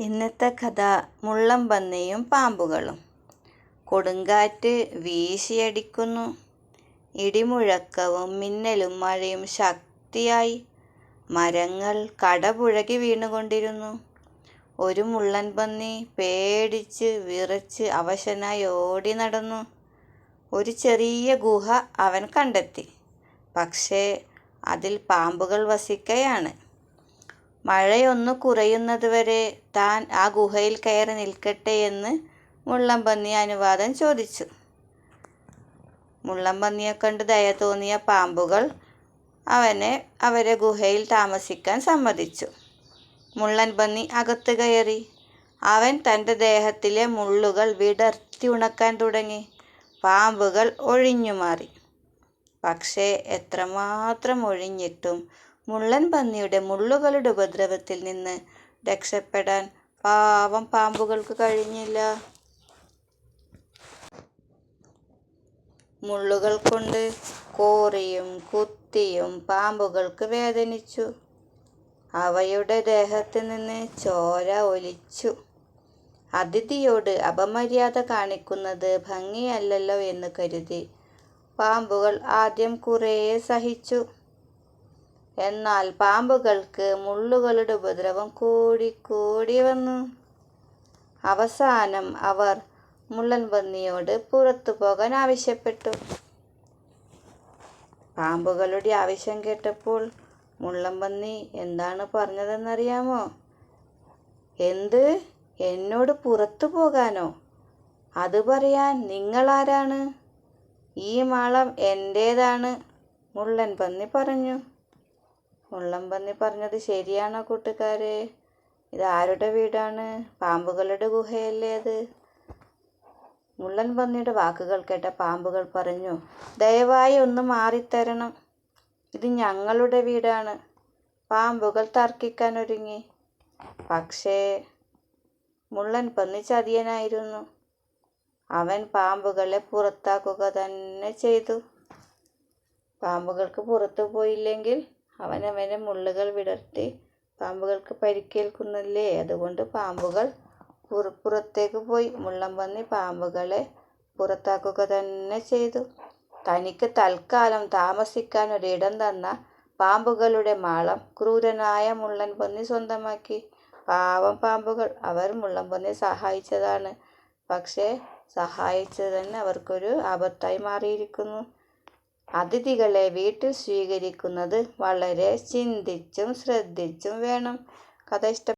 ഇന്നത്തെ കഥ മുള്ളം പന്നിയും പാമ്പുകളും. കൊടുങ്കാറ്റ് വീശിയടിക്കുന്നു. ഇടിമുഴക്കവും മിന്നലും മഴയും ശക്തിയായി മരങ്ങൾ കടപുഴകി വീണുകൊണ്ടിരുന്നു. ഒരു മുള്ളൻ പന്നി പേടിച്ച് വിറച്ച് അവശനായി ഓടി നടന്നു. ഒരു ചെറിയ ഗുഹ അവൻ കണ്ടെത്തി. പക്ഷേ അതിൽ പാമ്പുകൾ വസിക്കയാണ്. മഴയൊന്നു കുറയുന്നതുവരെ താൻ ആ ഗുഹയിൽ കയറി നിൽക്കട്ടെ എന്ന് മുള്ളംപന്നി അനുവാദം ചോദിച്ചു. മുള്ളംപന്നിയെ കണ്ട് ദയ തോന്നിയ പാമ്പുകൾ അവനെ അവരെ ഗുഹയിൽ താമസിക്കാൻ സമ്മതിച്ചു. മുള്ളൻ പന്നി അകത്ത് കയറി. അവൻ തന്റെ ദേഹത്തിലെ മുള്ളുകൾ വിടർത്തി ഉണക്കാൻ തുടങ്ങി. പാമ്പുകൾ ഒഴിഞ്ഞു മാറി പക്ഷേ എത്രമാത്രം ഒഴിഞ്ഞിട്ടും മുള്ളൻ പന്നിയുടെ മുള്ളുകളുടെ ഉപദ്രവത്തിൽ നിന്ന് രക്ഷപ്പെടാൻ പാവം പാമ്പുകൾക്ക് കഴിഞ്ഞില്ല. മുള്ളുകൾ കൊണ്ട് കോറിയും കുത്തിയും പാമ്പുകൾക്ക് വേദനിച്ചു. അവയുടെ ദേഹത്ത് നിന്ന് ചോര ഒലിച്ചു. അതിഥിയോട് അപമര്യാദ കാണിക്കുന്നത് ഭംഗിയല്ലല്ലോ എന്ന് കരുതി പാമ്പുകൾ ആദ്യം കുറേ സഹിച്ചു. എന്നാൽ പാമ്പുകൾക്ക് മുള്ളുകളുടെ ഉപദ്രവം കൂടി വന്നു. അവസാനം അവർ മുള്ളൻ പന്നിയോട് പുറത്തു പോകാൻ ആവശ്യപ്പെട്ടു. പാമ്പുകളുടെ ആവശ്യം കേട്ടപ്പോൾ മുള്ളൻ പന്നി എന്താണ് പറഞ്ഞതെന്നറിയാമോ? എന്ത്? എന്നോട് പുറത്തു പോകാനോ? അത് പറയാൻ നിങ്ങളാരാണ് ഈ മാളം എന്റേതാണ് മുള്ളൻ പന്നി പറഞ്ഞു. മുള്ളൻ പന്നി പറഞ്ഞത് ശരിയാണോ കൂട്ടുകാരെ? ഇത് ആരുടെ വീടാണ്? പാമ്പുകളുടെ ഗുഹയല്ലേ അത്? മുള്ളൻ പന്നിയുടെ വാക്കുകൾ കേട്ട പാമ്പുകൾ പറഞ്ഞു ദയവായി ഒന്ന് മാറിത്തരണം. ഇത് ഞങ്ങളുടെ വീടാണ്. പാമ്പുകൾ തർക്കിക്കാൻ ഒരുങ്ങി. പക്ഷേ മുള്ളൻ പന്നി ചതിയനായിരുന്നു. അവൻ പാമ്പുകളെ പുറത്താക്കുക തന്നെ ചെയ്തു. പാമ്പുകൾക്ക് പുറത്തു പോയില്ലെങ്കിൽ അവൻ അവനെ മുള്ളുകൾ വിടർത്തി പാമ്പുകൾക്ക് പരിക്കേൽക്കുന്നില്ലേ? അതുകൊണ്ട് പാമ്പുകൾ പുറത്തേക്ക് പോയി. മുള്ളം പന്നി പാമ്പുകളെ പുറത്താക്കുക തന്നെ ചെയ്തു. തനിക്ക് തൽക്കാലം താമസിക്കാൻ ഒരിടം തന്ന പാമ്പുകളുടെ മാളം ക്രൂരനായ മുള്ളൻ പന്നി സ്വന്തമാക്കി. പാവം പാമ്പുകൾ അവർ മുള്ളൻ പന്നി സഹായിച്ചതാണ്. പക്ഷേ സഹായിച്ചത് തന്നെ അവർക്കൊരു ആപത്തായി മാറിയിരിക്കുന്നു. അതിഥികളെ വീട്ടിൽ സ്വീകരിക്കുന്നത് വളരെ ചിന്തിച്ചും ശ്രദ്ധിച്ചും വേണം. കഥ ഇഷ്ട